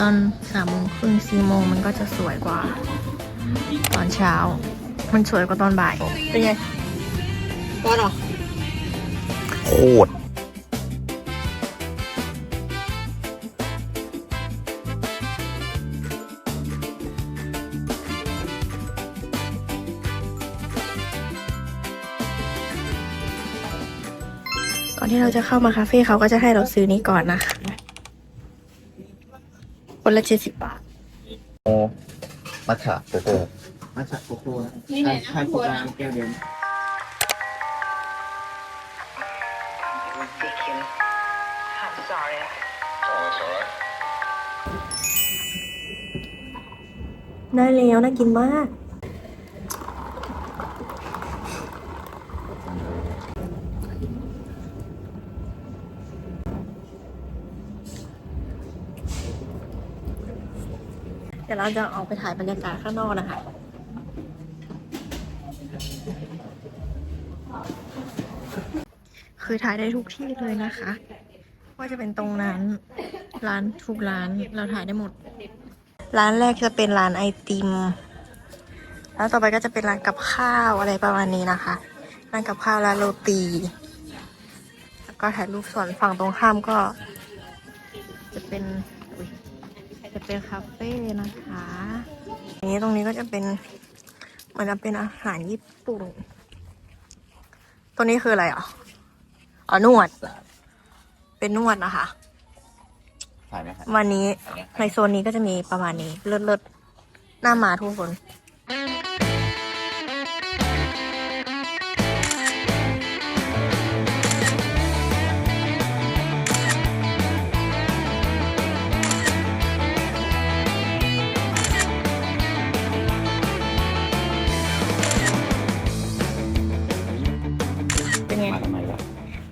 ตอนสามโมงครึ่งสี่โมงมันก็จะสวยกว่า ตอนเช้า มันสวยกว่าตอนบ่าย เป็นไงร้อนเหรอ โคตรก่อนที่เราจะเข้ามาคาเฟ่เขาก็จะให้เราซื้อนี้ก่อนนะคะ คนละเจ็ดสิบบาท โอมัทฉะโกโก้มาจากโกโก้นะใช่ใช่โกโก้แก้วเดียวได้แล้วน่ากินมาก ดี๋ยวเราจะออกไปถ่ายบรรยากาศข้างนอกนะคะ คือถ่ายได้ทุกที่เลยนะคะ ว่าจะเป็นตรงนั้น ร้านทุกร้านเราถ่ายได้หมด ร้านแรกจะเป็นร้านไอติม แล้วต่อไปก็จะเป็นร้านกับข้าวอะไรประมาณนี้นะคะ ร้านกับข้าวร้านโรตี แล้วก็ถ่ายรูปส่วนฝั่งตรงข้ามก็ จะเป็น จะเป็นคาเฟ่นะคะอย่างนี้ตรงนี้ก็จะเป็นเหมือนจะเป็นอาหารญี่ปุ่น ตัวนี้คืออะไรอะอ๋อนวด เป็นนวดนะคะถ่ายไหมครับวันนี้ในโซนนี้ก็จะมีประมาณนี้ เลิศๆหน้ามาทุกคน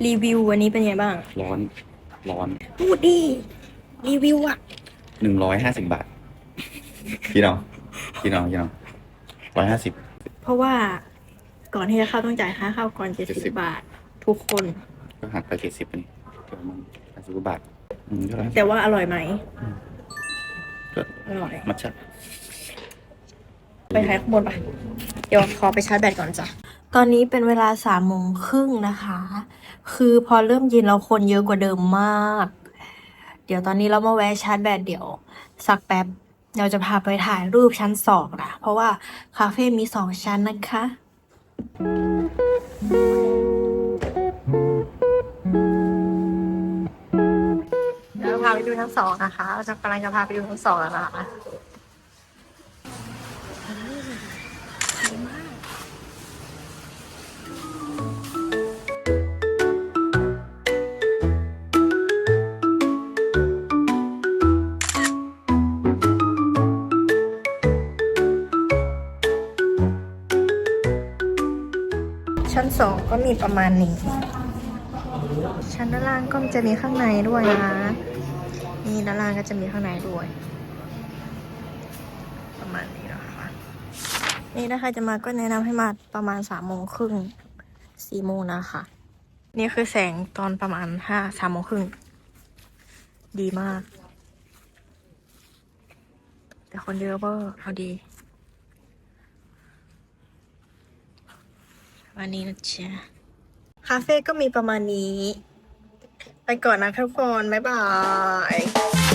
รีวิววันนี้เป็นไงบ้าง ร้อน ร้อน พูดดิรีวิวอะหนึ่งร้อยห้าสิบบาทพี่น้องพี่น้องพี่น้องร้อยห้าสิบ เพราะว่าก่อนที่จะเข้าต้องจ่ายค่าเข้าก่อนเจ็ดสิบบาท ทุกคน ก็หักไปเจ็ดสิบนี่เกือบมันห้าสิบบาทอืมก็ร้อย แต่ว่าอร่อยไหมก็ อร่อย มัทฉะไปถ่ายข้างบนปะเดี๋ยวขอไปชาร์จแบตก่อนจ้ะ ตอนนี้เป็นเวลาสามโมงครึ่งนะคะ คือพอเริ่มเย็นเราคนเยอะกว่าเดิมมาก เดี๋ยวตอนนี้เรามาแวะชาร์จแบตเดี๋ยว สักแป๊บ เราจะพาไปถ่ายรูปชั้นสองนะ เพราะว่าคาเฟ่มีสองชั้นนะคะ เดี๋ยวพาไปดูชั้นสองนะคะ เราจะกำลังจะพาไปดูชั้นสองแล้วนะคะ สองก็มีประมาณนี้ ชั้นด้านล่างก็จะมีข้างในด้วยนะคะนี่ด้านล่างก็จะมีข้างในด้วย ประมาณนี้นะคะนี่นะคะจะมาก็แนะนำให้มาประมาณสามโมงครึ่งสี่โมงนะคะ นี่คือแสงตอนประมาณห้าสามโมงครึ่งดีมาก แต่คนเยอะเบอร์เอาดี วันนี้นะจ๊ะคาเฟ่ก็มีประมาณนี้ ไปก่อนนะทุกคน บ๊ายบาย